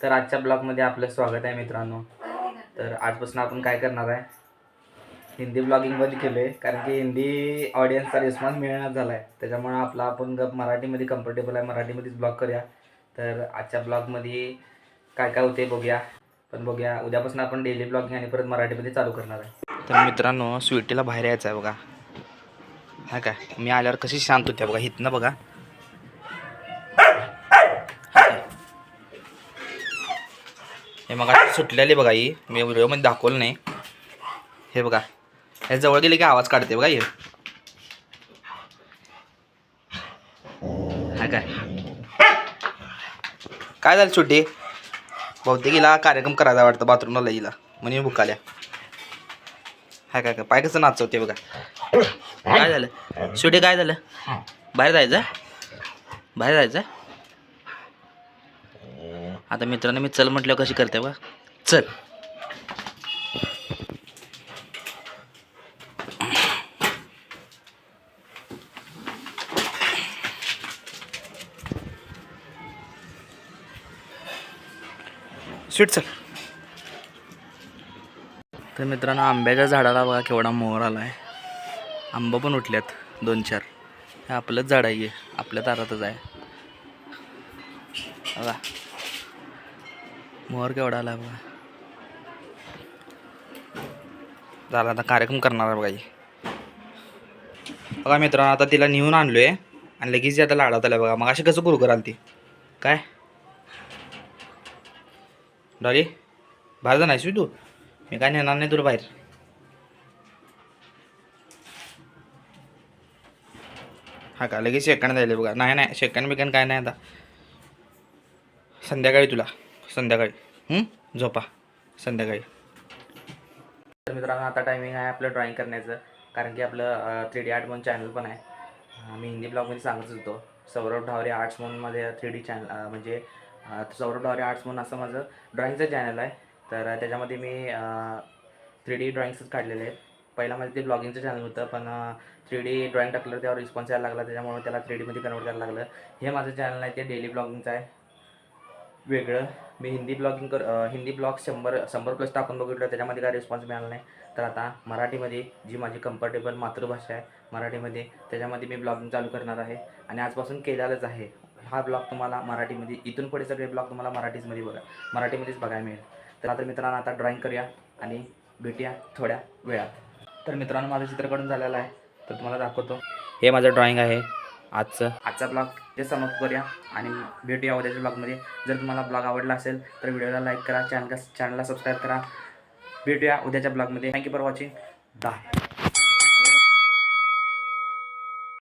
तर आजच्या ब्लॉगमध्ये आपलं स्वागत आहे मित्रांनो. तर आजपासून आपण काय करणार आहे? हिंदी ब्लॉगिंग बंद केलं आहे कारण की हिंदी ऑडियन्सचा रिस्पॉन्स मिळणार झाला आहे त्याच्यामुळं आपला आपण गप मराठीमध्ये कम्फर्टेबल आहे मराठीमध्येच ब्लॉग करूया. तर आजच्या ब्लॉगमध्ये काय काय होते बघूया. पण बघूया उद्यापासून आपण डेली ब्लॉगिंग आणि परत मराठीमध्ये चालू करणार आहे. तर मित्रांनो स्वीटीला बाहेर यायचं आहे बघा. हा काय मी आल्यावर कशी शांत होत्या बघा इथनं बघा. हे मग सुटलेली बघा ही. मी व्हिडिओमध्ये दाखवलं नाही. हे बघा. हे जवळ गेले की आवाज काढते बघा हे. हा काय? काय झालं सुट्टी? बहुतेक हिला कार्यक्रम करायचा वाटतं बाथरूमला हिला. म्हणून भूक आल्या. हाय काय काय? पाय कसं नाचवते बघा. काय झालं? सुट्टी काय झालं? बाहेर जायचं? बाहेर जायचं? आता मित्रांनो मी चल म्हटल्यावर कशी करते बा चल. स्वीट चल. तर मित्रांनो आंब्याच्या झाडाला बघा केवढा मोहर आला आहे आंबा पण उठल्यात दोन चार. हे आपलंच झाड आहे. आपल्या दारातच आहे. बघा. मोहर केवढा आला बघा. झाला आता कार्यक्रम करणार आहे बघा बघा मित्रांनो आता तिला नेऊन आणलोय आणि लगेच आता लाडात आल्या बघा. मग अशी कसं करू कराल ती? काय? डॉली बाहेर जाणार तू? मी काय नेणार नाही तुला बाहेर. हा का? लगेच शेकण जायला बघा. नाही नाही शेकण बिकण काय नाही आता. संध्याकाळी तुला. संध्याकाळी. झोपा. संध्याकाळी. तर मित्रांनो आता टायमिंग आहे आपलं ड्रॉईंग करण्याचं. कारण की आपलं थ्री डी आर्ट म्हणून चॅनल पण आहे. मी हिंदी ब्लॉगमध्ये सांगत होतो. सौरभ ढावरे आर्ट्स म्हणूनमध्ये थ्री डी चॅनल म्हणजे सौरभ ढावरे आर्ट्स म्हणून असं माझं ड्रॉईंगचं चॅनल आहे. तर त्याच्यामध्ये मी थ्री डी ड्रॉइंग्सच काढलेले आहेत. पहिला माझं ते ब्लॉगिंगचं चॅनल होतं पण थ्री डी ड्रॉईंग टाकलं त्यावर रिस्पॉन्स यायला लागला त्याच्यामुळे त्याला थ्री डीमध्ये कन्वर्ट करायला लागलं. हे माझं चॅनल आहे ते डेली ब्लॉगिंगचं आहे. वेगळं. मी हिंदी ब्लॉगिंग कर हिंदी ब्लॉग शंभर शंभर प्लस टाकून बघितलं त्याच्यामध्ये काय रिस्पॉन्स मिळाला नाही. तर आता मराठीमध्ये जी माझी कम्फर्टेबल मातृभाषा आहे मराठीमध्ये त्याच्यामध्ये मी ब्लॉगिंग चालू करणार आहे. आणि आजपासून केलेलंच आहे. हा ब्लॉग तुम्हाला मराठीमध्ये इथून पुढे सगळे ब्लॉग तुम्हाला मराठीचमध्ये बघा मराठीमध्येच बघायला मिळेल. तर आता मित्रांनो आता ड्रॉइंग करूया आणि भेटूया थोड्या वेळात. तर मित्रांनो माझं चित्र काढून झालेलं आहे. तर तुम्हाला दाखवतो. हे माझं ड्रॉईंग आहे. आजचं. आजचा ब्लॉग ते समाप्त करूया आणि भेटूया उद्याच्या ब्लॉगमध्ये जर तुम्हाला ब्लॉग आवडला असेल तर व्हिडिओला लाईक करा चॅनल चॅनलला सबस्क्राईब करा. भेटूया उद्याच्या ब्लॉगमध्ये थँक्यू फॉर वॉचिंग बाय